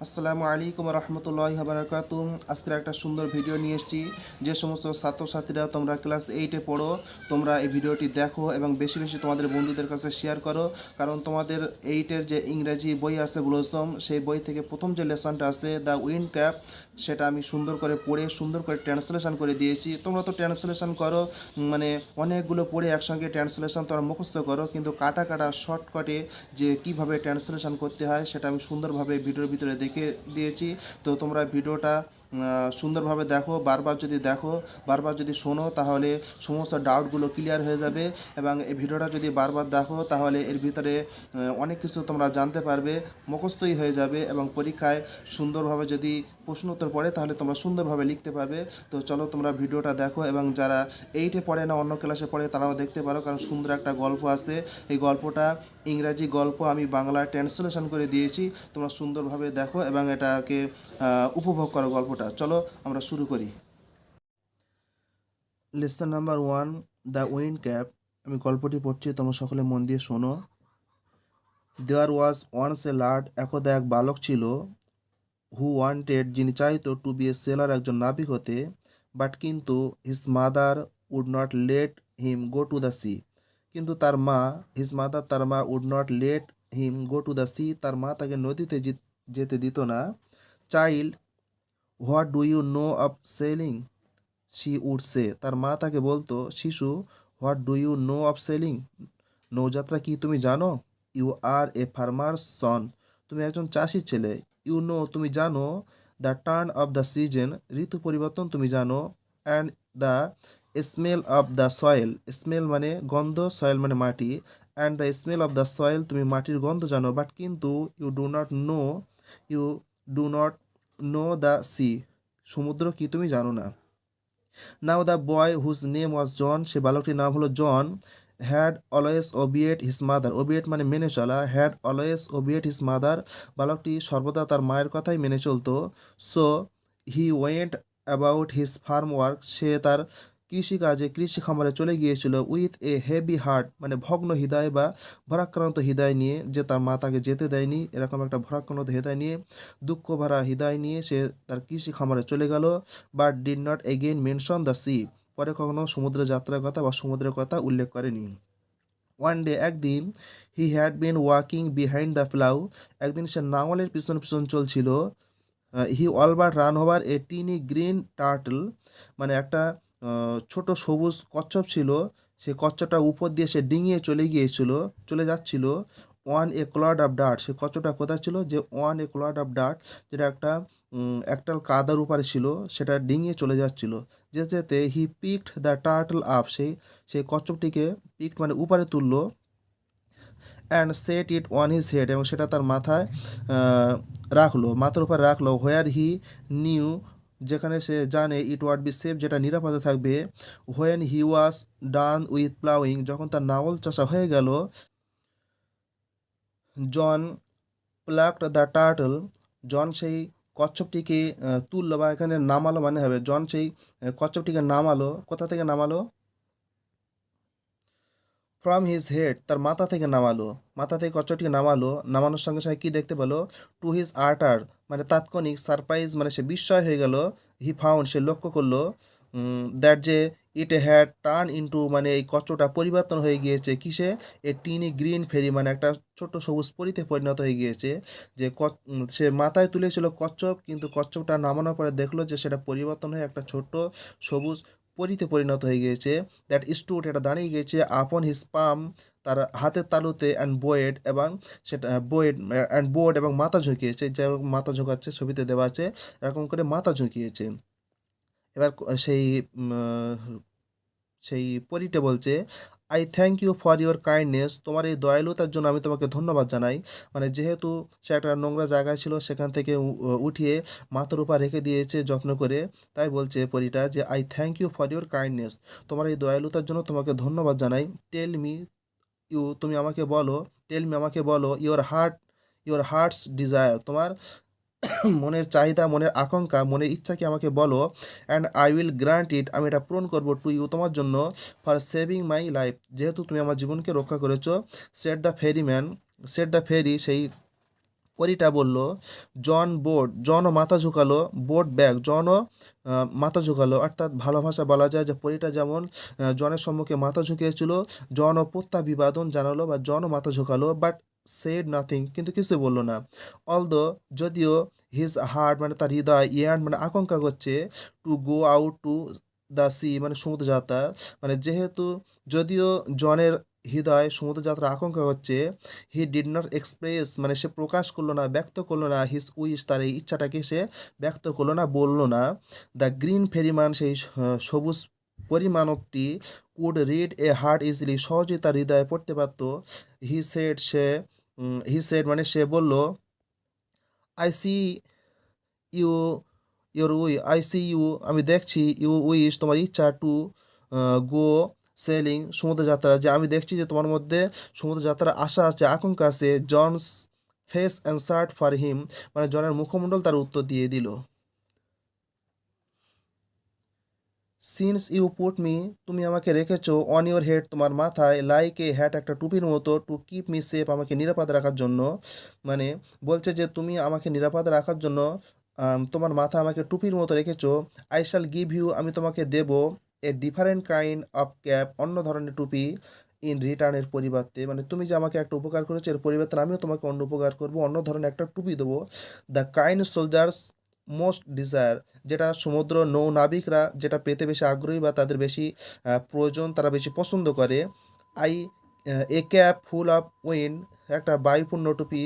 আসসালামু আলাইকুম রহমতুল্লাহ বারাকাতুম আজকের একটা সুন্দর ভিডিও নিয়ে এসেছি। যে সমস্ত ছাত্রছাত্রীরা তোমরা ক্লাস এইটে পড়ো, তোমরা এই ভিডিওটি দেখো এবং বেশি বেশি তোমাদের বন্ধুদের কাছে শেয়ার করো। কারণ তোমাদের এইটের যে ইংরেজি বই আছে ব্লসম সেই বই থেকে প্রথম যে লেসনটা আছে দ্য উইন্ড ক্যাপ সেটা আমি সুন্দর করে পড়ে, সুন্দর করে ট্রান্সলেশন করে দিয়েছি। তোমরা তো ট্রান্সলেশন করো মানে অনেকগুলো পড়ে একসঙ্গে ট্রান্সলেশন তোমরা মুখস্থ করো, কিন্তু কাটা কাটা শর্টকাটে যে কীভাবে ট্রান্সলেশন করতে হয় সেটা আমি সুন্দরভাবে ভিডিওর ভিতরে দেখে দিয়েছি। তো তোমরা ভিডিওটা সুন্দরভাবে দেখো, বারবার যদি দেখো, বারবার যদি শোনো, তাহলে সমস্ত ডাউটগুলো ক্লিয়ার হয়ে যাবে এবং এই ভিডিওটা যদি বারবার দেখো, তাহলে এর ভিতরে অনেক কিছু তোমরা জানতে পারবে, মুখস্থই হয়ে যাবে এবং পরীক্ষায় সুন্দরভাবে যদি প্রশ্ন উত্তর পড়ে, তাহলে তোমরা সুন্দরভাবে লিখতে পারবে। তো চলো তোমরা ভিডিওটা দেখো এবং যারা এইটে পড়ে না, অন্য ক্লাসে পড়ে, তারাও দেখতে পারো, কারণ সুন্দর একটা গল্প আছে। এই গল্পটা ইংরাজি গল্প আমি বাংলায় ট্রান্সলেশন করে দিয়েছি। তোমরা সুন্দরভাবে দেখো এবং এটাকে উপভোগ করো গল্পটা। চলো আমরা শুরু করি। Lesson number one the wind cap আমি গল্পটি পড়ছি, তোমরা সকলে মন দিয়ে শোনো। দেয়ার ওয়াজ ওয়ান্স এ লার্ড একদা এক বালক ছিল। হু ওয়ান্টেড যিনি চাইতো টু বি এ সেলার একজন নাবিক হতে বাট কিন্তু his mother would not let him go to the sea কিন্তু তার মা হিজ মাদার তার মা would not let him go to the sea তার মা তাকে নদীতে যেতে দিত না। Child what do you know of sailing সে তার মা তাকে বলতো, শিশু what do you know of sailing নৌযাত্রা কি তুমি জানো? ইউ আর এ ফার্মার সন তুমি একজন চাষির ছেলে। ইউ নো তুমি জানো the turn of the season ঋতু পরিবর্তন তুমি জানো and the smell of the soil smell মানে গন্ধ সয়েল মানে মাটি and the smell of the soil তুমি মাটির গন্ধ জানো বাট কিন্তু you do not know you do not know the sea সমুদ্র কি তুমি জানো না। Now the boy whose name was John সে বালকটির নাম হলো John had always obeyed his mother obeyed মানে মেনে চলা। Had always obeyed his mother বালকটি সর্বদা তার মায়ের কথাই মেনে চলতো। So he went about his farm work সে তার কৃষিকাজে, কৃষি খামারে চলে গিয়েছিল উইথ এ হেভি হার্ট মানে ভগ্ন হৃদয় বা ভরাক্রান্ত হৃদয় নিয়ে। যে তার মা তাকে যেতে দেয়নি, এরকম একটা ভরাক্রান্ত হৃদয় নিয়ে, দুঃখ ভরা হৃদয় নিয়ে সে তার কৃষি খামারে চলে গেল but did not again mention the sea পরে কখনো সমুদ্র যাত্রার কথা বা সমুদ্রের কথা উল্লেখ করেনি। ওয়ান ডে একদিন he had been walking behind the plough একদিন সে নাঙলের পিছন পিছন চলছিল। He all but ran over a tiny green turtle মানে একটা ছোট সবুজ কচ্ছপ ছিল। সে কচ্ছপটা উপর দিয়ে সে ডিঙিয়ে চলে গিয়েছিল, চলে যাচ্ছিল। On a clod of dirt সে কচ্ছপটা কোথায় ছিল? যে on a clod of dirt যেটা একটা একটা কাদার উপরে ছিল, সেটা ডিঙিয়ে চলে যাচ্ছিল। যেতে যেতে he picked the turtle up সেই সেই কচ্ছপটিকে পিকড মানে উপরে তুললো and set it on his head এবং সেটা তার মাথায় রাখল। মাথার উপর রাখল হোয়ার হি নিউ যেখানে সে জানে ইট ওয়াট বি সেফ যেটা নিরাপদে থাকবে when he was done with ploughing যখন তার নাওল চাষা হয়ে গেল John plucked the turtle, John সেই কচ্ছপটিকে তুললো বা এখানে নামালো মানে হবে, জন সেই কচ্ছপটিকে নামালো, কোথা থেকে নামালো? ফ্রম হিজ হেড তার মাথা থেকে নামালো, মাথা থেকে কচ্ছপটিকে নামালো, নামানোর সঙ্গে সঙ্গে কী দেখতে পেল? টু হিজ আর্টার মানে তাৎক্ষণিক সারপ্রাইজ মানে সে বিস্ময় হয়ে গেল হি ফাউন্ড সে লক্ষ্য করল দ্যাট যে ইট হ্যাড টার্ন ইন্টু মানে এই কচ্ছপটা পরিবর্তন হয়ে গিয়েছে কিসে? এ টিনি গ্রিন ফেরি মানে একটা ছোট সবুজ পরিতে পরিণত হয়ে গিয়েছে যে সে মাথায় তুলেছিল কচ্ছপ, কিন্তু কচ্ছপটা নামানোর পরে দেখল যে সেটা পরিবর্তন হয়ে একটা ছোট্ট সবুজ পরিতে পরিণত হয়ে গিয়েছে। দ্যাট স্টুড এটা দাঁড়িয়ে গিয়েছে আপন হিজ পাম তার হাতের তালুতে অ্যান্ড বোয়েড এবং সেটা বোয়েড অ্যান্ড বোর্ড এবং মাথা ঝুঁকিয়েছে। যেরকম মাথা ঝুঁকাচ্ছে, ছবিতে দেওয়া আছে, এরকম করে মাথা ঝুঁকিয়েছে। এবার সেই সেই পরিটা বলছে I thank you for your kindness তোমার এই দয়ালুতার জন্য আমি তোমাকে ধন্যবাদ জানাই। মানে যেহেতু সে একটা নোংরা জায়গায় ছিল, সেখান থেকে উঠিয়ে মাথার উপর রেখে দিয়েছে যত্ন করে। তাই বলছে পরিটা যে I thank you for your kindness তোমার এই দয়ালুতার জন্য তোমাকে ধন্যবাদ জানাই। টেল মি ইউ তুমি আমাকে বলো টেল মি আমাকে বলো your heart your heart's desire তোমার মনের চাহিদা, মনের আকাঙ্ক্ষা, মনের ইচ্ছাকে আমাকে বলো and I will grant it আমি এটা পূরণ করব টু ইউ তোমার জন্য ফর সেভিং মাই লাইফ যেহেতু তুমি আমার জীবনকে রক্ষা করেছ said the fairy man said the fairy সেই পরিটা বলল জন বোর্ড জনও মাথা ঝুঁকালো বোর্ড ব্যাগ জনও মাথা ঝুঁকালো। অর্থাৎ ভালো ভাষা বলা যায় যে পরিটা যেমন জনের সম্মুখে মাথা ঝুঁকিয়েছিল জনও প্রত্যাভিবাদন জানালো বা জনও মাথা ঝুঁকালো বাট সেড নাথিং কিন্তু কিছুই বলল না। অলদো যদিও হিজ হার্ট মানে তার হৃদয়, ইয়ার্ন মানে আকাঙ্ক্ষা করছে to go out to the sea মানে সমুদ্র যাত্রা মানে যেহেতু যদিও জনের হৃদয় সমুদ্র যাত্রা আকাঙ্ক্ষা হচ্ছে হি ডিড নট এক্সপ্রেস মানে সে প্রকাশ করল না, ব্যক্ত করল না হিস উইশ তার এই ইচ্ছাটাকে সে ব্যক্ত করল না, বলল না। দ্য গ্রিন ফেরিমান, সেই সবুজ পরিমাণবটি could read a heart easily সহজেই তার হৃদয়ে পড়তে পারত। He said say he said মানে সে বলল I see you your we I see you আমি দেখছি ইউ উইশ তোমার ইচ্ছা টু গো সেলিং সমুদ্র যাত্রা যে আমি দেখছি যে তোমার মধ্যে সমুদ্র যাত্রার আশা আছে, আকাঙ্ক্ষা আছে। John's face answered for him মানে জনের মুখমণ্ডল তার উত্তর দিয়ে দিল। সিন্স ইউ পুট মি তুমি আমাকে রেখেছো অন ইউর হেড তোমার মাথায় লাইক এ হ্যাট একটা টুপির মতো টু কিপ মি সেফ আমাকে নিরাপদ রাখার জন্য মানে বলছে যে তুমি আমাকে নিরাপদ রাখার জন্য তোমার মাথা আমাকে টুপির মতো রেখেছো আই শ্যাল গিভ ইউ আমি তোমাকে দেব a different kind of cap অন্য ধরনের টুপি ইন রিটার্নের পরিবর্তে। মানে তুমি যে আমাকে একটা উপকার করেছ, এর পরিবর্তে আমিও তোমাকে অন্য উপকার করব, অন্য ধরনের একটা টুপি দেবো। The kind soldiers most desire যেটা সমুদ্র নৌ নাবিকরা যেটা পেতে বেশি আগ্রহী বা তাদের বেশি প্রয়োজন, তারা বেশি পছন্দ করে। I a cap full of wind একটা বায়ুপূর্ণ টুপি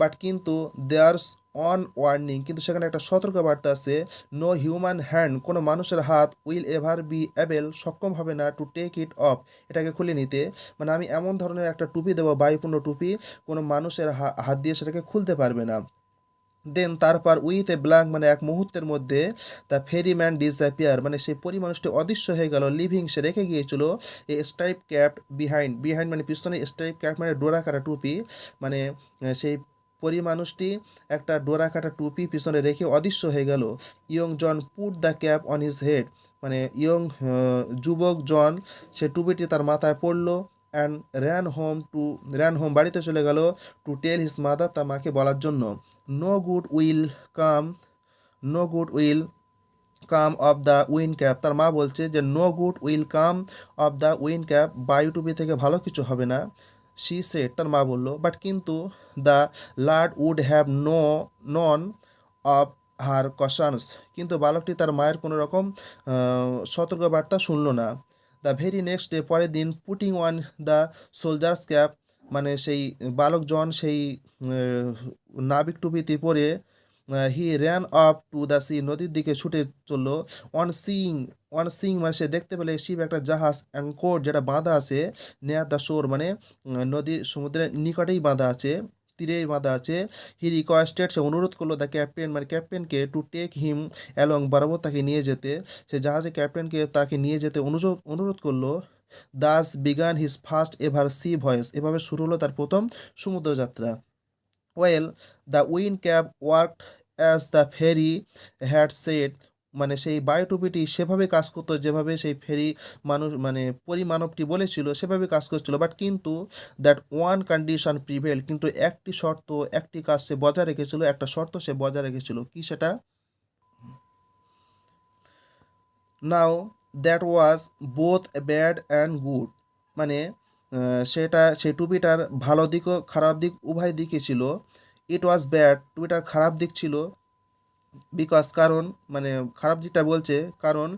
বাট কিন্তু দেয়ার্স অন ওয়ার্নিং কিন্তু সেখানে একটা সতর্ক বার্তা আছে নো হিউম্যান হ্যান্ড কোনো মানুষের হাত উইল এভার বি অ্যাবেল সক্ষম হবে না টু টেক ইট অফ এটাকে খুলে নিতে। মানে আমি এমন ধরনের একটা টুপি দেবো, বায়ুপূর্ণ টুপি, কোনো মানুষের হাত দিয়ে সেটাকে খুলতে পারবে না। দেন তারপর উইথ এ ব্ল্যাঙ্ক মানে এক মুহূর্তের মধ্যে দ্য ফেরি ম্যান ডিসঅ্যাপিয়ার মানে সেই পরিমাণটি অদৃশ্য হয়ে গেল লিভিং সে রেখে গিয়েছিল a striped cap behind behind মানে পিছনে স্টাইপ ক্যাপ মানে ডোরা কাটা টুপি মানে সেই পরিমাণুষটি একটা ডোরা কাটা টুপি পিছনে রেখে অদৃশ্য হয়ে গেল। Young John put the cap on his head মানে ইয়ং যুবক জন সে টুপিটি তার মাথায় পড়ল and ran home to ran home বাড়িতে চলে গেল টু টেল হিজ মাদার তার মাকে বলার জন্য। No good will come no good will come of the wind cap তার মা বলছে যে no good will come of the wind cap বায়ু টুপি থেকে ভালো কিছু হবে না। সি সেট তার মা বলল বাট কিন্তু the lad would have no none of her cautions কিন্তু বালকটি তার মায়ের কোনো রকম সতর্কবার্তা শুনল না। দ্য ভেরি নেক্সট ডে পরের দিন putting on the soldier's cap মানে সেই বালকজন সেই নাবিক টুপিতে পরে he ran up to the sea নদীর দিকে ছুটে চলল। অন সিং অন সিং মানে সে দেখতে পেলে, শিব একটা জাহাজ অ্যাঙ্কোর যেটা বাঁধা আছে নেয়ার দ্য শোর মানে নদীর সমুদ্রের নিকটেই বাঁধা আছে। তীরেই বাঁধা আছে। হি রিকোয়েস্টেড সে অনুরোধ করল দ্য ক্যাপ্টেন মানে ক্যাপ্টেনকে টু টেক হিম অ্যালং বরাবর তাকে নিয়ে যেতে। সে জাহাজে ক্যাপ্টেনকে তাকে নিয়ে যেতে অনুরোধ করল। Thus began his first ever sea voyage এভাবে শুরু হলো তার প্রথম সমুদ্রযাত্রা। Well the wind cap work as the fairy had said মানে সেই বায়োটুপিটি সেভাবে কাজ করতো, যেভাবে সেই ফেরি মানুষ মানে পরিমানবটি বলেছিল, সেভাবে কাজ করছিল। বাট কিন্তু দ্যাট ওয়ান কন্ডিশন প্রিভেল কিন্তু একটি শর্ত, একটি কাজ সে বজায় রেখেছিল, একটা শর্ত সে বজায় রেখেছিল। কি সেটা? Now that was both bad and good মানে সেটা, সেই টুপিটার ভালো দিকও খারাপ দিক উভয় দিকই ছিল। ইট ওয়াজ ব্যাড টুপিটার খারাপ দিক ছিল। বিকজ কারণ মানে খারাপ দিকটা বলছে, কারণ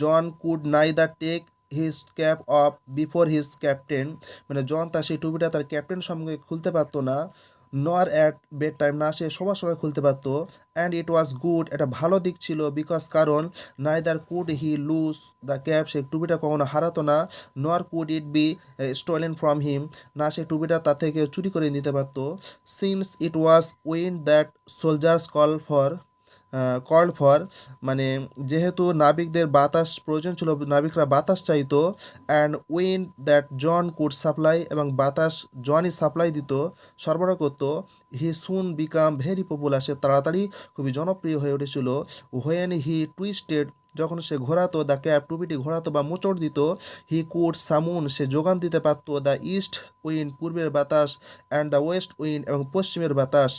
John could neither take his cap off before his captain. মানে জন তার সেই টুপিটা তার ক্যাপ্টেন সঙ্গে খুলতে পারতো না, নর অ্যাট বেড টাইম না সে সবার সময় খুলতে পারতো। অ্যান্ড ইট ওয়াজ গুড এটা ভালো দিক ছিল বিকজ কারণ neither could he lose the cap, সে টুপিটা কখনো হারাতো না, nor could it be stolen from him, না সে টুপিটা তার থেকে চুরি করে নিতে পারতো। Since it was wind that soldiers call for call for মানে যেহেতু নাবিকদের বাতাস প্রয়োজন ছিল, নাবিকরা বাতাস চাইতো and wind that John could supply এবং বাতাস জনই সাপ্লাই দিত, সরবরাহ করতো he soon became very popular সে তাড়াতাড়ি খুবই জনপ্রিয় হয়ে উঠেছিল। হোয়েন হি টুইস্টেড যখন সে ঘোরাতো দ্য ক্যাপ টুপিটি ঘোরাতো বা মোচড় দিত হি কুড সামুন সে যোগান দিতে পারতো দ্য ইস্ট উইন্ড পূর্বের বাতাস অ্যান্ড দ্য ওয়েস্ট উইন্ড এবং পশ্চিমের বাতাস।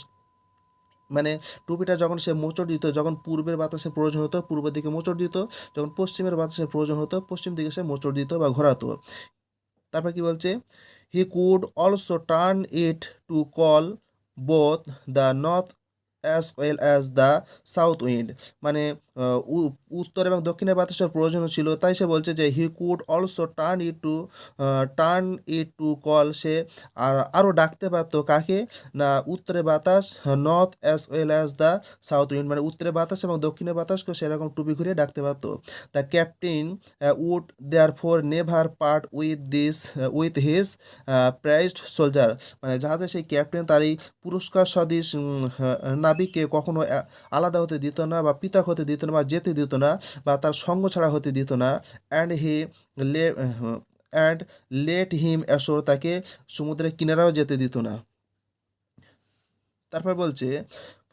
মানে টুপিটা যখন সে মোচড় দিত, যখন পূর্বের বাতাসে প্রয়োজন হতো, পূর্বের দিকে মোচড় দিত, যখন পশ্চিমের বাতাসে প্রয়োজন হতো, পশ্চিম দিকে সে মোচড় দিত বা ঘোরাতো। তারপর কি বলছে? He could also turn it to call both the north as well as the south wind মানে উত্তর এবং দক্ষিণের বাতাসের প্রয়োজন ছিল। তাই সে বলছে যে he could also turn it to turn it to call সে আর আরও ডাকতে পারতো কাকে? না উত্তরে বাতাস north as well as the south wind মানে উত্তরে বাতাস এবং দক্ষিণের বাতাসকে সেরকম টুপি ঘুরিয়ে ডাকতে পারতো। The captain would therefore never part with this with his prized soldier মানে যাহাতে সেই ক্যাপ্টেন তার এই পুরস্কার সদৃশ উম, নাবিককে কখনো আলাদা হতে দিত না বা পৃথক হতে দিত না বা যেতে দিত না বা তার সঙ্গ ছাড়া হতে দিত না। অ্যান্ড হি লে অ্যান্ড লেট হিম অ্যাসোর তাকে সমুদ্রের কিনারাও যেতে দিত না। তারপর বলছে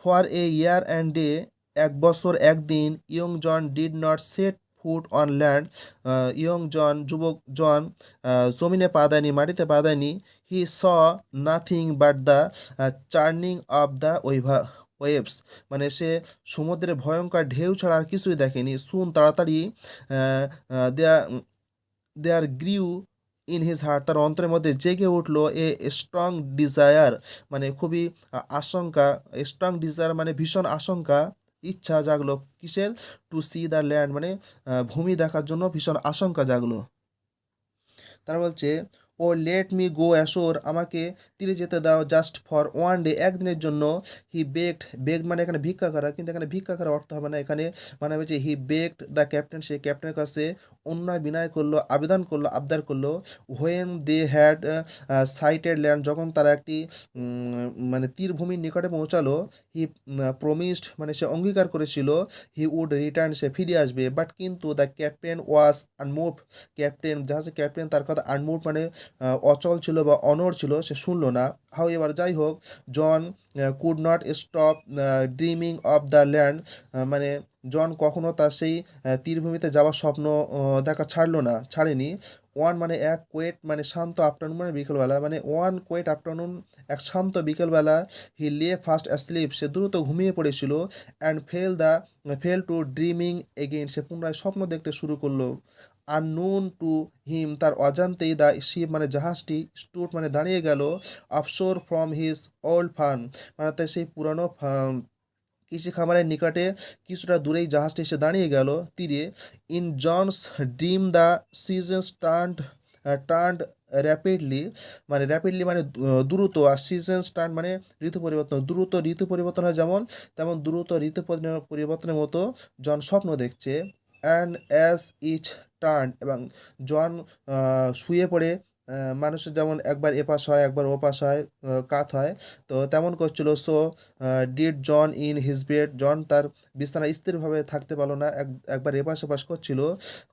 for a year and day এক বছর একদিন, young John did not set foot on land young John, যুবক জন জমিনে পা দেয়নি, মাটিতে পা দেয়নি। He saw nothing but the churning of the waves মানে সে সমুদ্রে ভয়ঙ্কর ঢেউ ছাড়া আর কিছুই দেখেনি। শুন তাড়াতাড়ি দেয়া there grew in his heart তার অন্তরের মধ্যে জেগে উঠল এ স্ট্রং ডিজায়ার মানে খুবই আশঙ্কা স্ট্রং ডিজায়ার মানে ভীষণ আশঙ্কা, ইচ্ছা জাগলো কিসের? টু সি দ্য ল্যান্ড মানে ভূমি দেখার জন্য ভীষণ আশঙ্কা জাগলো। তারা বলছে oh let me go ashore, আমাকে তীরে যেতে দাও জাস্ট ফর ওয়ান ডে, একদিনের জন্য। হি বেকড বেকড মানে এখানে ভিক্ষা করা, কিন্তু এখানে ভিক্ষা করা অর্থ হবে না। এখানে মানে হচ্ছে হি বেকড দ্য ক্যাপ্টেন সে ক্যাপ্টেনের কাছে অন্যায় বিনয় করল, আবেদন করল, আবদার করল। When they had sighted land যখন তারা একটি মানে তীরভূমির নিকটে পৌঁছালো হি প্রমিসড মানে সে অঙ্গীকার করেছিল হি উড রিটার্ন সে ফিরে আসবে। বাট কিন্তু the captain was unmoved captain জাহাজে ক্যাপ্টেন তার কথা আনমুভ মানে অচল ছিল বা অনড় ছিল, সে শুনলো না। হাউ এবার যাই হোক John could not stop dreaming of the land মানে জন কখনো তার সেই তীরভূমিতে যাওয়ার স্বপ্ন দেখা ছাড়লো না, ছাড়েনি। ওয়ান মানে এক কোয়েট মানে শান্ত আফটারনুন মানে বিকেলবেলা। মানে ওয়ান কোয়েট আফটারনুন, এক শান্ত বিকেলবেলা হি লে ফাস্ট অ্যাসলিপ। সে দ্রুত ঘুমিয়ে পড়েছিল and fell the fell to dreaming again. সে পুনরায় স্বপ্ন দেখতে শুরু করল। আননোন টু হিম, তার অজান্তেই দা শিপ মানে জাহাজটি স্টুট মানে দাঁড়িয়ে গেল, offshore from his old farm. মানে তার সেই পুরানো কৃষি খামারের নিকটে কিছুটা দূরেই জাহাজটি এসে দাঁড়িয়ে গেল। তীরে in John's dream the season turned turned rapidly মানে র্যাপিডলি মানে দ্রুত আর সিজন টার্ন মানে ঋতু পরিবর্তন। দ্রুত ঋতু পরিবর্তন হয় যেমন, তেমন দ্রুত ঋতু পরিবর্তনের মতো জন স্বপ্ন দেখছে। অ্যান্ড অ্যাজ ইচ টার্ন এবং জন শুয়ে পড়ে মানুষের যেমন একবার এপাশ হয়, একবার ওপাশ হয় কাত হয়, তো তেমন করছিল। So did John in his bed John তার বিছানা স্থিরভাবে থাকতে পারল না, এক, একবার এপাশ ওপাশ করছিল।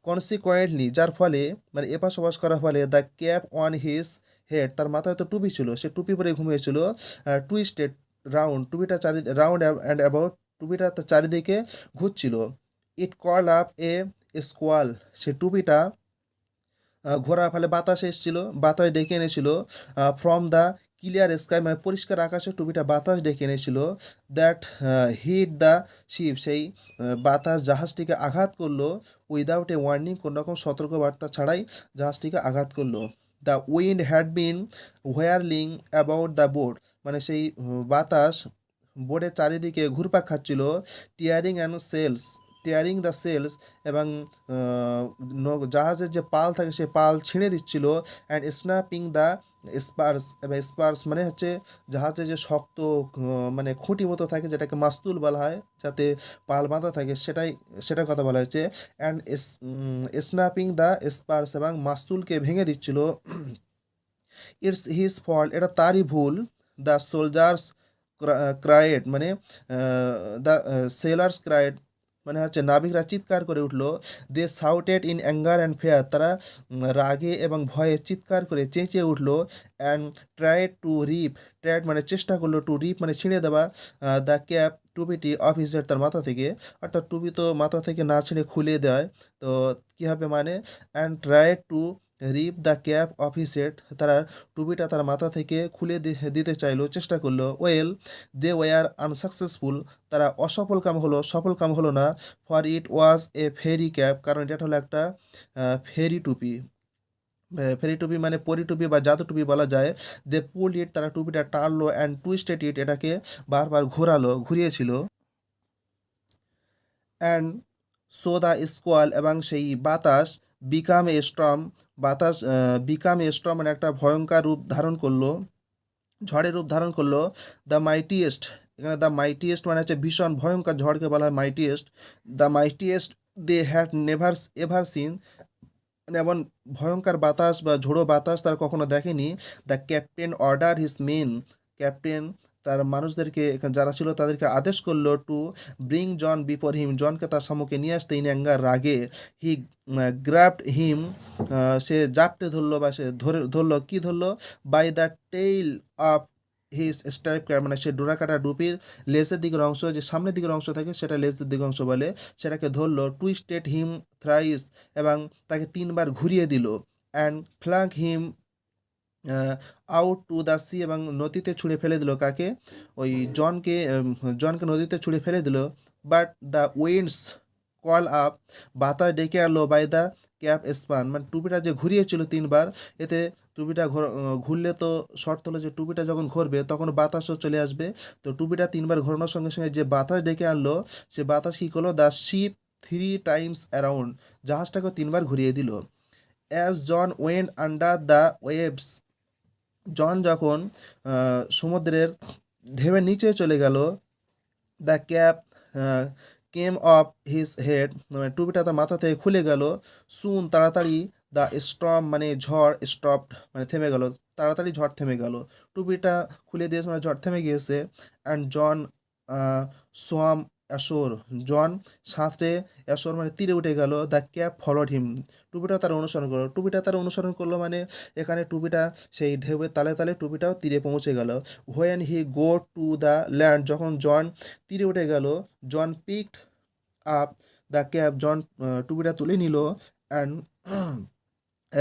কনসিকোয়েন্টলি যার ফলে মানে এপাশ ওপাশ করার ফলে the cap on his head তার মাথায় তো টুপি ছিল, সে টুপি পরে ঘুমিয়েছিল। টুইস্টেড রাউন্ড টুপিটা চারি রাউন্ড অ্যান্ড অ্যাবাউট টুপিটা তার চারিদিকে ঘুরছিল। ইট কল আপ এ স্কোয়াল সে টুপিটা ঘোরার ফলে বাতাস এসেছিল, বাতাস ডেকে এনেছিল ফ্রম দ্য ক্লিয়ার স্কাই মানে পরিষ্কার আকাশে টুপিটা বাতাস ডেকে এনেছিল দ্যাট হিট দ্য শিপ সেই বাতাস জাহাজটিকে আঘাত করল উইদাউট এ ওয়ার্নিং কোনো রকম সতর্কবার্তা ছাড়াই জাহাজটিকে আঘাত করল। The wind had been whirling about the boat মানে সেই বাতাস বোর্ডের চারিদিকে ঘুরপাক খাচ্ছিল tearing and sails tearing the sails এবং জাহাজের যে পাল থাকে সে পাল ছিঁড়ে দিচ্ছিল অ্যান্ড স্ন্যাপিং দ্য স্পার্স এবং স্পার্স মানে হচ্ছে জাহাজে যে শক্ত মানে খুঁটি মতো থাকে যেটাকে মাস্তুল বলা হয়, যাতে পাল বাঁধা থাকে সেটাই, সেটার কথা বলা হয়েছে অ্যান্ড স্ন্যাপিং দ্য স্পার্স এবং মাস্তুলকে ভেঙে দিচ্ছিল। ইটস হিজ ফল্ট এটা তারই ভুল। দ্য সোলজার্স ক্রায়েড মানে দ্য সেলার্স ক্রায়েড মানে হচ্ছে নাবিকরা চিৎকার করে উঠল। They shouted in anger and fear তারা রাগে এবং ভয়ে চিৎকার করে চেঁচিয়ে উঠল and try to rip tried মানে চেষ্টা করল টু রিপ মানে ছিঁড়ে দেওয়া দ্য ক্যাপ টুপিটি অফিসের তার মাথা থেকে, অর্থাৎ টুপি তো মাথা থেকে না ছিঁড়ে খুলে দেয়। তো কী হবে মানে? And try to rip the cap off his head, তারা টুপিটা তার মাথা থেকে খুলে দিতে চাইলো, চেষ্টা করল। Well, they were unsuccessful. তারা অসফল কাম হলো, সফল কাম হলো না, for it was A ferry cap, কারণ এটা হলো একটা ফেরি টুপি। ফেরি টুপি মানে পরি টুপি বা জাদু টুপি বলা যায়। দে পুল ইট, তারা টুপিটা টানলো অ্যান্ড টুইস্টেড ইট এটাকে বারবার ঘোরালো, ঘুরিয়েছিল। অ্যান্ড সো দ্য স্কোয়াল এবং সেই বাতাস বিকাম এ স্ট্রম বাতাস বিকাম এ স্ট্রম মানে একটা ভয়ঙ্কর রূপ ধারণ করল, ঝড়ের রূপ ধারণ করল দ্য মাইটিয়েস্ট এখানে দ্য মাইটিয়েস্ট মানে হচ্ছে ভীষণ ভয়ঙ্কর ঝড়কে বলা হয় mightiest the mightiest they had never ever seen মানে এমন ভয়ঙ্কর বাতাস বা ঝোড়ো বাতাস তার কখনো দেখেনি the captain order his men captain তার মানুষদেরকে যারা ছিল তাদেরকে আদেশ করল to bring John before him জনকে তার সম্মুখে নিয়ে আসতে ইন অ্যাঙ্গার রাগে। হি গ্রাফট হিম সে জাপটে ধরলো বা সে ধরে, ধরলো, কি ধরলো? By the tail of his stripe মানে সে ডোরা কাটা ডুপির লেজের দিকের অংশ, যে সামনের দিকের অংশ থাকে সেটা লেজের দিকের অংশ বলে, সেটাকে ধরলো টুইস্টেড হিম থ্রাইস এবং তাকে তিনবার ঘুরিয়ে দিল and flung him out to the sea এবং নদীতে ছুঁড়ে ফেলে দিল কাকে? ওই জনকে জনকে নদীতে ছুঁড়ে ফেলে দিল। But the winds call up বাতাস ডেকে আনলো বাই দ্য ক্যাপ স্পান মানে টুপিটা যে ঘুরিয়েছিল তিনবার, এতে টুপিটা ঘুরলে তো শর্ত হলো যে টুপিটা যখন ঘুরবে, তখন বাতাসও চলে আসবে। তো টুপিটা তিনবার ঘোরানোর সঙ্গে সঙ্গে যে বাতাস ডেকে আনলো, সে বাতাস কী করল? The ship three times around জাহাজটাকে তিনবার ঘুরিয়ে দিল। As John went under the waves John যখন সমুদ্রের ঢেউয়ের নিচে চলে গেল the cap came off his head মানে টুপিটা তার মাথা থেকে খুলে গেল সুন তাড়াতাড়ি দ্য স্টর্ম মানে ঝড় স্টপ মানে থেমে গেল, তাড়াতাড়ি ঝড় থেমে গেল। টুপিটা খুলে দিয়েছে মানে ঝড় থেমে গিয়েছে and John swam ashore John সাঁতরে ashore মানে তীরে উঠে গেল, দ্য ক্যাপ ফলোড হিম। টুপিটা তার অনুসরণ করল। টুপিটা তার অনুসরণ করল মানে এখানে টুপিটা সেই ঢেউয়ের তালে তালে টুপিটাও তীরে পৌঁছে গেল। When he go to the land যখন জন তীরে উঠে গেল, John picked up the cap John টুপিটা তুলে নিল অ্যান্ড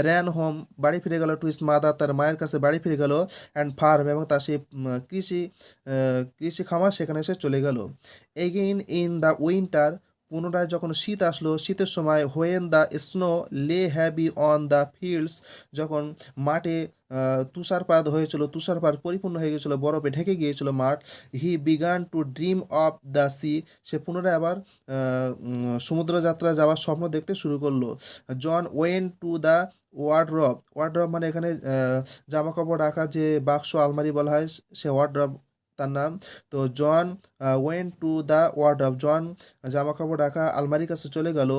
র্যান হোম, বাড়ি ফিরে গেল টু ইস মাদার, তার মায়ের কাছে বাড়ি ফিরে গেল অ্যান্ড ফার্ম এবং তার সেই কৃষি কৃষি খামার সেখানে সে চলে গেল। এগেইন ইন দ্য উইন্টার পুনরায় যখন শীত আসলো শীতের সময় when the snow lay heavy on the fields যখন মাঠে তুষারপাত হয়েছিল তুষারপাত পরিপূর্ণ হয়ে গিয়েছিল বরফে ঢেকে গিয়েছিল মাঠ he began to dream of the sea সে পুনরায় আবার আহ, উম, সমুদ্র যাত্রা যাওয়ার স্বপ্ন দেখতে শুরু করল। John went to the wardrobe wardrobe মানে এখানে জামা কাপড় রাখার যে বাক্স আলমারি বলা হয় সে ওয়ার্ড্রপ তার নাম। তো John went to the wardrobe John জামা কাপড় রাখা আলমারির কাছে চলে গেল।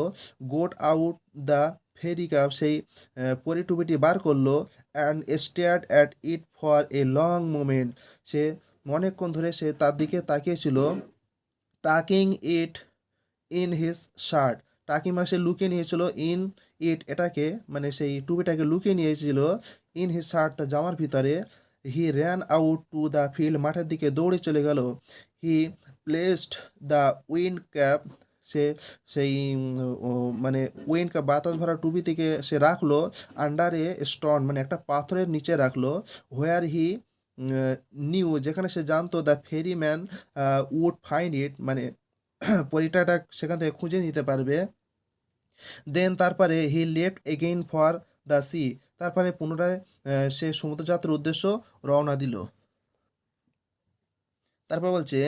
Got out the fairy cap সেই আহ, পরি টুপিটি বার করল and stared at it for a long moment সে অনেকক্ষণ ধরে সে তার দিকে তাকিয়েছিল tucking it in his shirt টাকি মানে সে লুকিয়ে নিয়েছিল ইন ইট এটাকে মানে সেই টুপিটাকে লুকিয়ে নিয়েছিল ইন হিজ শার্ট তার জামার ভিতরে। He ran out to the field মাঠের দিকে দৌড়ে চলে গেল। He placed the wind cap সে সেই মানে ক্যাপ বাতাস ভরা টুপি থেকে সে রাখল। আন্ডার স্টোন মানে একটা পাথরের নিচে রাখল। হোয়ার হি নিউ যেখানে সে জানতো the fairy man would find it মানে পরিটাটা সেখান থেকে খুঁজে নিতে পারবে। দেন তারপরে he left again for the sea. তারপরে পুনরায় সে সমুদ্রযাত্রার উদ্দেশ্য রওনা দিল। তারপর বলছে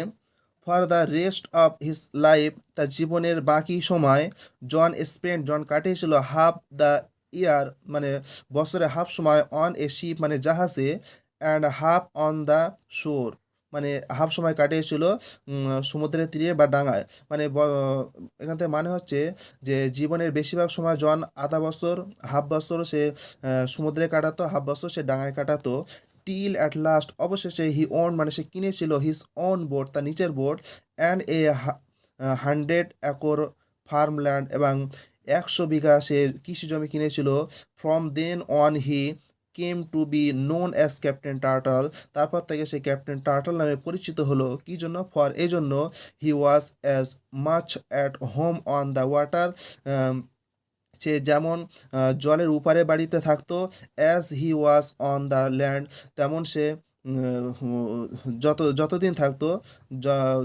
for the rest of his life তার জীবনের বাকি সময় জন স্পেন্ড জন কাটিয়েছিল হাফ দ্য ইয়ার মানে বছরে হাফ সময় অন এ শিপ মানে জাহাজে অ্যান্ড হাফ অন দ্য শোর মানে হাফ সময় কাটিয়েছিল সমুদ্রের তীরে বা ডাঙায়। মানে এখান থেকে মানে হচ্ছে যে জীবনের বেশিরভাগ সময় জন আধা বছর, হাফ বছর সে সমুদ্রে কাটাতো, হাফ বছর সে ডাঙায় কাটাতো। টিল অ্যাট লাস্ট অবশেষে হি ওন মানে সে কিনেছিল হিজ ওন বোট তার নিচের boat and a hundred acre farmland এবং একশো বিঘা সে কৃষি জমি কিনেছিল। From then on he came to be known as Captain Turtle তারপর থেকে সে ক্যাপ্টেন টার্টল নামে পরিচিত হলো। কি জন্য? ফর এই জন্য he was as much at home on the water সে যেমন জলের উপারে বাড়িতে থাকতো as he was on the land তেমন সে যত, যতদিন থাকতো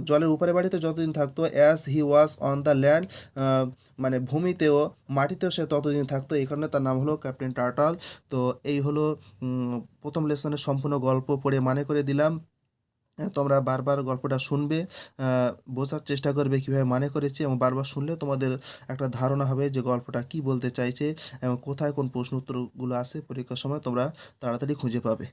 জলের উপরে বাড়িতে যতদিন থাকতো as he was on the land মানে ভূমিতেও, মাটিতেও সে ততদিন থাকতো। এই কারণে তার নাম হলো ক্যাপ্টেন টার্টল তো এই হলো প্রথম লেসনের সম্পূর্ণ গল্প পড়ে মানে করে দিলাম। তোমরা বারবার গল্পটা শুনবে বোঝার চেষ্টা করবে কীভাবে মানে করেছে এবং বারবার শুনলে তোমাদের একটা ধারণা হবে যে গল্পটা কি বলতে চাইছে এবং কোথায় কোন প্রশ্ন উত্তরগুলো আসে। পরীক্ষার সময় তোমরা তাড়াতাড়ি খুঁজে পাবে।